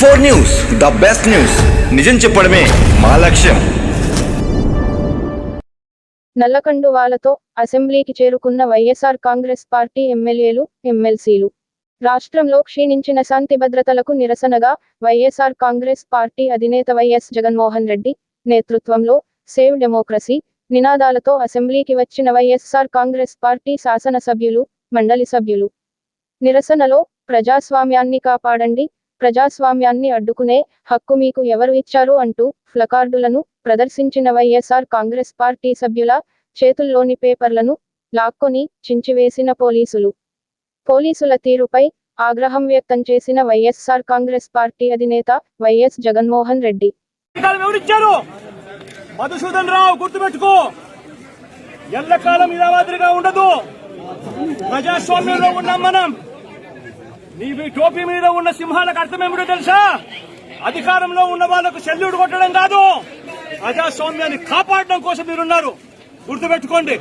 Four news the best news. నిజం చెప్పడమే మా లక్ష్యం. నల్లకండువాలతో అసెంబ్లీకి చేరుకున్న వైఎస్ఆర్ కాంగ్రెస్ పార్టీ ఎమ్మెల్యేలు ఎమ్మెల్సీలు. రాష్ట్రంలో క్షీణించిన శాంతి భద్రతలకు నిరసనగా వైఎస్ఆర్ కాంగ్రెస్ పార్టీ అధినేత వైఎస్ జగన్మోహన్ రెడ్డి నేతృత్వంలో సేవ్ డెమోక్రసీ నినాదాలతో అసెంబ్లీకి వచ్చిన వైఎస్ఆర్ కాంగ్రెస్ పార్టీ శాసనసభ్యులు మండలి సభ్యులు. నిరసనలో ప్రజాస్వామ్యాన్ని కాపాడండి ప్రజాస్వామ్యాన్ని అడ్డుకునే హక్కు మీకు ఎవరు ఇచ్చారు అంటూ ఫ్లకార్డులను ప్రదర్శించిన వైఎస్ఆర్ కాంగ్రెస్ పార్టీ సభ్యుల చేతుల్లోని పేపర్లను లాక్కొని చించివేసిన పోలీసులు. పోలీసుల తీరుపై ఆగ్రహం వ్యక్తం చేసిన వైఎస్ఆర్ కాంగ్రెస్ పార్టీ అధినేత వైఎస్ జగన్మోహన్ రెడ్డి. మధుసూదన్ రావు గుర్తుపెట్టుకో. ఎల్లకాలం ఇలా మాదిరిగా ఉండదు. ప్రజాస్వామ్యంలో ఉన్నాం మనం. నీ మీ టోపీ మీద ఉన్న సింహాలకు అర్థం ఏమిటో తెలుసా? అధికారంలో ఉన్న వాళ్ళకు సెల్యూట్ కొట్టడం కాదు. ప్రజాస్వామ్యాన్ని కాపాడడం కోసం మీరున్నారు. గుర్తుపెట్టుకోండి.